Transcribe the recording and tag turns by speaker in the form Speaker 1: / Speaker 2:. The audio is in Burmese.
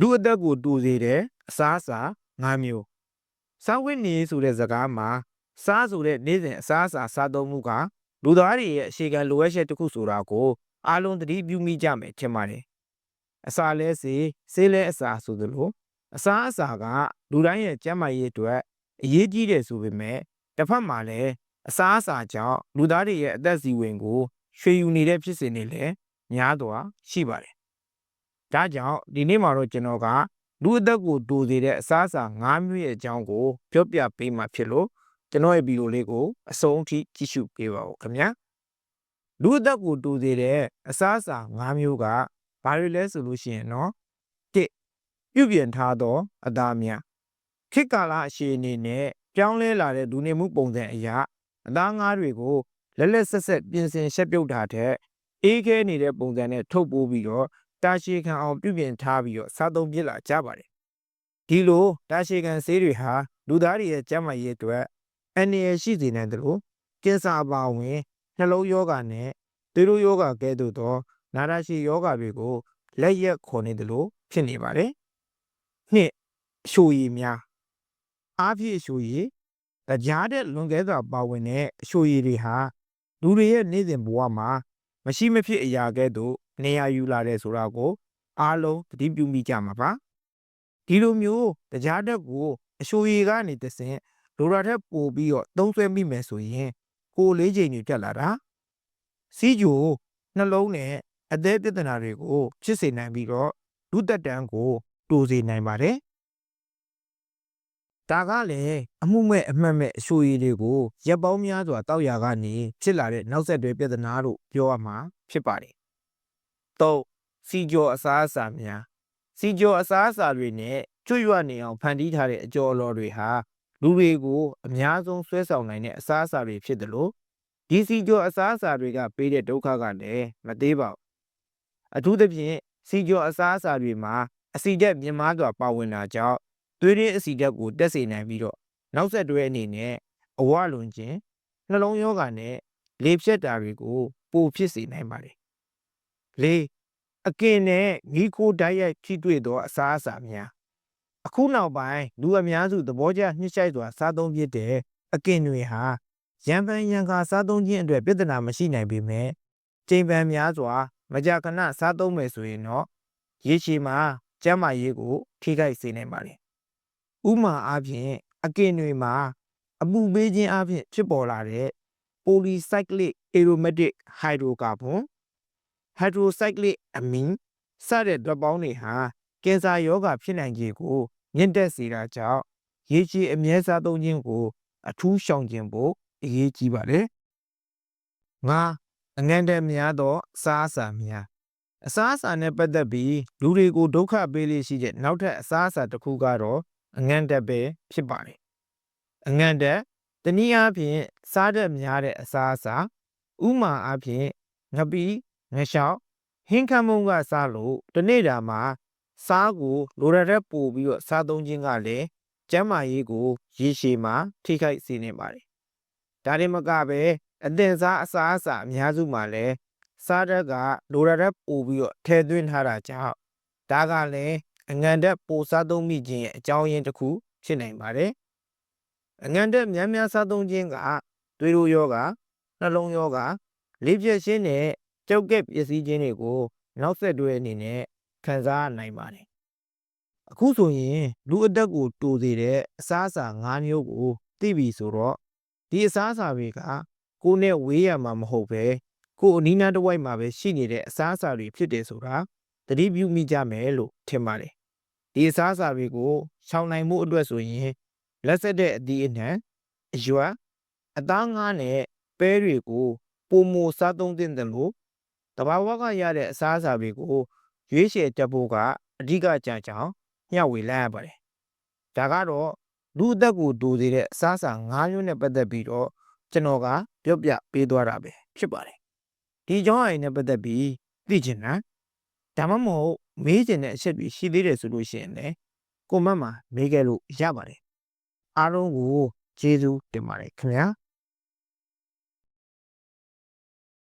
Speaker 1: လူအသက်ကိုတူစေတဲ့အစားအစာ၅မျိုးစားဝတ်နေရေးဆိုတဲ့စကားမှာစားဆိုတဲ့နေ့စဉ်အစားအစာစားသုံးမှုကလူသားတွေရဲ့အခြေခံလိုအပ်ချက်တစ်ခုဆိုတာကိုအားလုံးသတိပြုမိကြမယ်ထင်ပါတယ်အစာလဲစေဆေးလဲအစာဆိုသလိုအစားအစာကလူတိုင်းရဲ့ကျန်းမာရေးအတွက်အရေးကြီးတယ်ဆိုပေမဲ့တစ်ဖက်မှာလည်းအစားအစာကြောင့်လူသားတွေရဲ့အသက်စီဝင်ကိုရွှေယူနေတဲ့ဖြစ်စဉ်တွေလည်းများစွာရှိပါတယ်။ ဒါကြောင့်ဒီနေ့မှာတော့ကျွန်တော်ကလူအသက်ကိုတိုးစေတဲ့အစားအစာ၅မျိုးရဲ့အကြောင်းကိုပြောပြပေးမှာဖြစ်လို့ကျွန်တော်ရဲ့ဗီဒီယိုလေးကိုအဆုံးအထိကြည့်ရှုပေးပါဦးခင်ဗျာ။လူအသက်ကိုတိုးစေတဲ့အစားအစာ၅မျိုးကဘာတွေလဲဆိုလို့ရှိရင်တော့၁ပြုပြင်ထားသောအသားများခေတ်ကာလအရှိအနေနဲ့ပြောင်းလဲလာတဲ့လူနေမှုပုံစံအရာအသားငါးတွေကိုလက်လက်ဆက်ဆက်ပြင်ဆင်ရှက်ပြုတ်တာတဲ့အေးခဲနေတဲ့ပုံစံနဲ့ထုတ်ပိုးပြီးတော့ တာရှည်ခံအောင်ပြုပြင်ထားပြီးတော့စားသုံးပြစ်လာကြပါတယ်ဒီလိုတာရှည်ခံဆေးတွေဟာလူသားတွေရဲ့ကျန်းမာရေးအတွက်အန္တရာယ်ရှိစေနိုင်တယ်လို့ကင်ဆာအပါအဝင်နှလုံးရောဂါနဲ့သွေးတိုးရောဂါကဲ့သို့သောနာတာရှည်ရောဂါတွေကိုလက်ရက်ခေါ်နေတယ်လို့ဖြစ်နေပါတယ်နှစ်အရှိုရည်များအားဖြည့်အရှိုရည်တရားတဲ့လွန်ကဲစွာပါဝင်တဲ့အရှိုရည်တွေဟာလူတွေရဲ့နေ့စဉ်ဘဝမှာမရှိမဖြစ်အရာကဲ့သို့ နေရာယူလာတဲ့ဆိုတာကိုအားလုံးသတိပြုမိကြမှာပါဒီလိုမျိုးတရားတဲ့ကိုအရှိုရည်ကနေတဆင့်လိုရာထက်ပိုပြီးတော့သုံးဆွဲမိမယ်ဆိုရင်ကိုယ်လေးချိန်တွေတက်လာတာစီးကြိုနှလုံးနဲ့အသေးပြဿနာတွေကိုဖြစ်စေနိုင်ပြီးတော့လူသက်တမ်းကိုတိုးစေနိုင်ပါတယ်ဒါကလည်းအမှုမဲ့အမှတ်မဲ့အရှိုရည်တွေကိုရက်ပေါင်းများစွာတောက်ရကနေဖြစ်လာတဲ့နောက်ဆက်တွဲပြဿနာလို့ပြောရမှာဖြစ်ပါတယ်။ ၃စီကြောအစားအစာများစီကြောအစားအစာတွေနဲ့ကျွတ်ရွနေအောင်ဖန်တီးထားတဲ့အကြော်အလော်တွေဟာလူတွေကိုအများဆုံးဆွဲဆောင်နိုင်တဲ့အစားအစာတွေဖြစ်တယ်လို့ဒီစီကြောအစားအစာတွေကပေးတဲ့ဒုက္ခကလည်းမသေးပါဘူး။အထူးသဖြင့်စီကြောအစားအစာတွေမှာအဆီဓာတ်မြင့်မားစွာပါဝင်တာကြောင့်သွေးရင်းအဆီဓာတ်ကိုတက်စေနိုင်ပြီးတော့နောက်ဆက်တွဲအနေနဲ့အဝလွန်ခြင်းနှလုံးရောဂါနဲ့လေဖြတ်တာတွေကိုပိုဖြစ်စေနိုင်ပါတယ်။ လေးအကင်နဲ့ငီကိုဓာတ်ရိုက်ထိတွေ့သောအစားအစာများအခုနောက်ပိုင်းလူအများစုသဘောကျညှိချိုက်စွာစားသုံးဖြစ်တဲ့အကင်တွေဟာရံပန်ရံခါစားသုံးခြင်းအတွက်ပြဿနာမရှိနိုင်ပေမဲ့ချိန်ပန်များစွာ မကြာခဏစားသုံးမယ်ဆိုရင်တော့ရေရှည်မှာကျန်းမာရေးကိုထိခိုက်စေနိုင်ပါတယ်ဥမာအားဖြင့်အကင်တွေမှာအပူပေးခြင်းအပြင်ဖြစ်ပေါ်လာတဲ့ polycyclic aromatic hydrocarbon hydrocyclic amine စတဲ့ဓာတ်ပေါင်းတွေဟာကင်ဆာရောဂါဖြစ်နိုင်ခြေကိုမြင့်တက်စေတာကြောင့်ရေရှည်အမြဲစားသုံးခြင်းကို အထူးရှောင်ကျဉ်ဖို့အရေးကြီးပါတယ်။ငါအငန်းတဲ့များသောအစားအစာများအစားအစာနဲ့ပတ်သက်ပြီးလူတွေကိုဒုက္ခပေးလိရှိတဲ့နောက်ထပ်အစားအစာတစ်ခုကတော့အငန့်တက်ပဲဖြစ်ပါတယ်အငန့်တက်တနည်းအားဖြင့်စားတတ်များတဲ့အစားအစာဥမာအားဖြင့်ငပီး ငရှောက်ဟင်းခမ်းမုံကစားလို့တနေ့တာမှာစားကိုလိုရတဲ့ပို့ပြီးတော့စားသုံးခြင်းကလည်းကျန်းမာရေးကိုရေရှည်မှာထိခိုက်စေနေပါတယ်ဒါရင်မကပဲအသင်စားအစားအစာအများစုမှာလည်းစားတက်ကလိုရတဲ့ပို့ပြီးတော့ထည့်သွင်းထားတာကြောင့်ဒါကလည်းအငံတက်ပိုစားသုံးမိခြင်းရဲ့အကြောင်းရင်းတစ်ခုဖြစ်နိုင်ပါတယ်။အငံတက်များများစားသုံးခြင်းကသွေးတိုးယောဂနှလုံးယောဂလေးပြည့်ရှင်းနဲ့ ကြောက်ကက်ပစ္စည်းခြင်းတွေကိုနောက်ဆက်တွဲအနေနဲ့ခံစားနိုင်ပါတယ်။အခုဆိုရင်လူအသက်ကိုတိုးစေတဲ့အစားအစာ၅မျိုးကိုသိပြီဆိုတော့ဒီအစားအစာတွေကကိုယ်နဲ့ဝေးရမှာမဟုတ်ပဲကိုယ်အနီးနားတစ်ဝိုက်မှာပဲရှိနေတဲ့အစားအစာတွေဖြစ်တယ်ဆိုတာသတိပြုမိကြမယ်လို့ထင်ပါတယ်ဒီအစားအစာတွေကိုရှောင်နိုင်မှုအတွက်ဆိုရင်လက်ဆက်တဲ့အသီးအနှံအရွက်အသားငါးနဲ့ပဲတွေကိုပုံမစားသုံးသင့်တယ်လို့ တဘာဝကရတဲ့အစားအစာတွေကိုရွေးချယ်တက်ဖို့ကအဓိကကြံကြောင်းမျှဝေလိုက်ရပါတယ်။ဒါကတော့လူအသက်ကိုဒိုစေတဲ့အစားအစာ၅မျိုးနဲ့ပတ်သက်ပြီးတော့ကျွန်တော်ကပြောပြပေးသွားတာပဲဖြစ်ပါတယ်။ဒီကြောင်းအရင်နဲ့ပတ်သက်ပြီးသိချင်တာဒါမှမဟုတ်မေးချင်တဲ့အချက်တွေရှိသေးတယ်ဆိုလို့ရှိရင်လည်းကွန်မန့်မှာမေးခဲ့လို့ရပါတယ်အားလုံးကိုကျေးဇူးတင်ပါတယ်ခင်ဗျာ